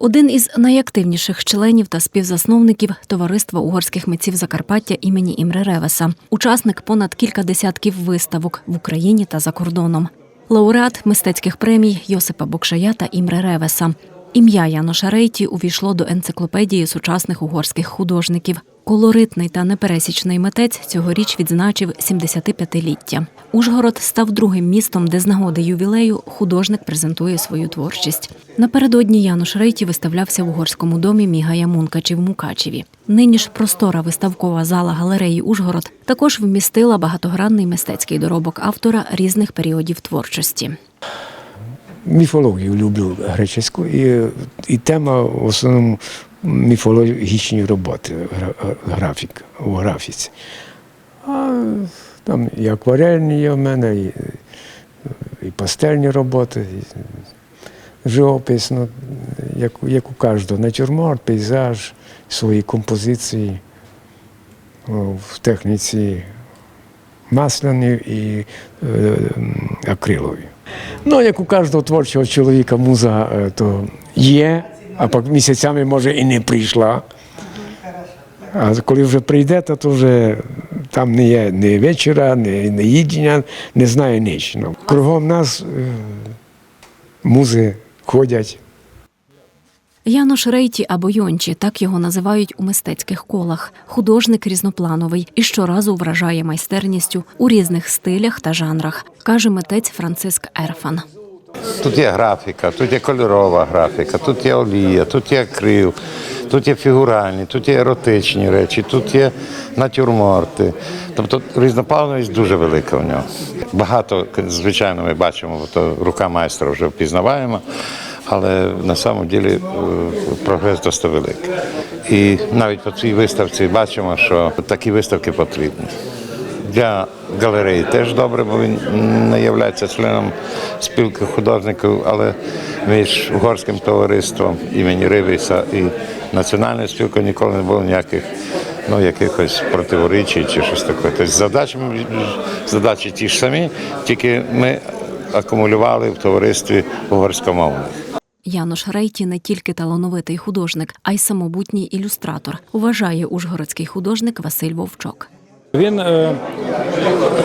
Один із найактивніших членів та співзасновників товариства угорських митців Закарпаття імені Імре Ревеса, учасник понад кілька десятків виставок в Україні та за кордоном, лауреат мистецьких премій Йосипа Бокшая та Імри Ревеса. Ім'я Яноша Рейті увійшло до енциклопедії сучасних угорських художників. Колоритний та непересічний митець цьогоріч відзначив 75-ліття. Ужгород став другим містом, де з нагоди ювілею художник презентує свою творчість. Напередодні Януш Рейті виставлявся в угорському домі Мігая Мункачі в Мукачеві. Нині ж простора виставкова зала галереї Ужгород також вмістила багатогранний мистецький доробок автора різних періодів творчості. Міфологію люблю греческу, і, і тема в основному міфологічні роботи, гра- графік, у графіці. А там і акварельні є в мене, і, і пастельні роботи, і живопис, ну, як, як у кожного, натюрморт, пейзаж, свої композиції в техніці масляні і е, акрилові. Ну, як у кожного творчого чоловіка муза е, то є, а по місяцями може і не прийшла. А коли вже прийде, то, вже там не є ні вечора, ні, ні їдення, не знаю ніч. Ну, кругом нас е, музи ходять. Янош Рейті або Йончі, так його називають у мистецьких колах. Художник різноплановий і щоразу вражає майстерністю у різних стилях та жанрах, каже митець Франциск Ерфан. Тут є графіка, тут є кольорова графіка, тут є олія, тут є акрил, тут є фігуральні, тут є еротичні речі, тут є натюрморти. Тобто різноплановість дуже велика в нього. Багато, звичайно, ми бачимо, бо то рука майстра вже впізнаваємо, але на самому ділі е, прогрес досить великий. І навіть по цій виставці бачимо, що такі виставки потрібні. Для галереї теж добре, бо він не є членом спілки художників, але між угорським товариством імені Ривіса і національною спілкою ніколи не було ніяких ну, якихось противоречій чи щось таке. Тобто задачі, задачі ті ж самі, тільки ми акумулювали в товаристві угорськомовних. Януш Рейті не тільки талановитий художник, а й самобутній ілюстратор, вважає ужгородський художник Василь Вовчок. Він е,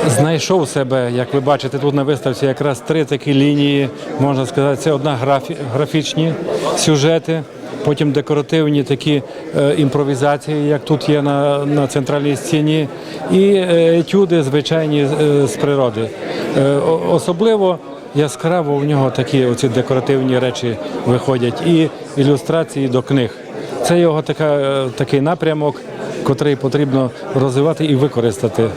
знайшов себе, як ви бачите, тут на виставці якраз три такі лінії, можна сказати, це одна графі, графічні сюжети, потім декоративні такі е, імпровізації, як тут є на, на центральній стіні, і е, етюди звичайні е, з природи. Особливо яскраво в нього такі оці декоративні речі виходять, і ілюстрації до книг. Це його така, такий напрямок, котрий потрібно розвивати і використати.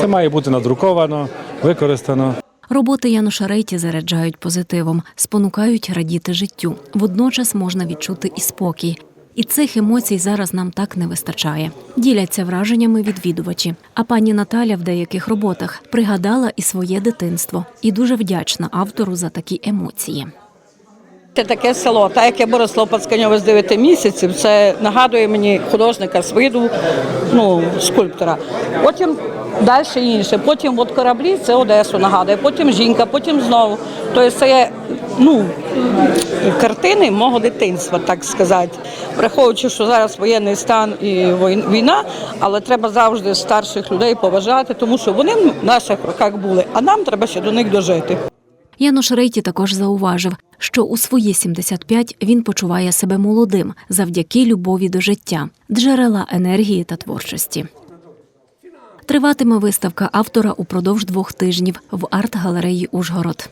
Це має бути надруковано, використано. Роботи Януша Рейті заряджають позитивом, спонукають радіти життю. Водночас можна відчути і спокій. І цих емоцій зараз нам так не вистачає. Діляться враженнями відвідувачі. А пані Наталя в деяких роботах пригадала і своє дитинство, і дуже вдячна автору за такі емоції. Це таке село, так як я виросла Пацканьове з 9 місяців, це нагадує мені художника з виду, ну, скульптора. Потім далі інше. Потім от кораблі це Одесу нагадує, потім жінка, потім знову. Тобто це ну, картини мого дитинства, так сказати. Враховуючи, що зараз воєнний стан і війна, але треба завжди старших людей поважати, тому що вони в наших роках були, а нам треба ще до них дожити. Януш Рейті також зауважив, що у свої 75 він почуває себе молодим завдяки любові до життя, джерела енергії та творчості. Триватиме виставка автора упродовж двох тижнів в арт-галереї Ужгород.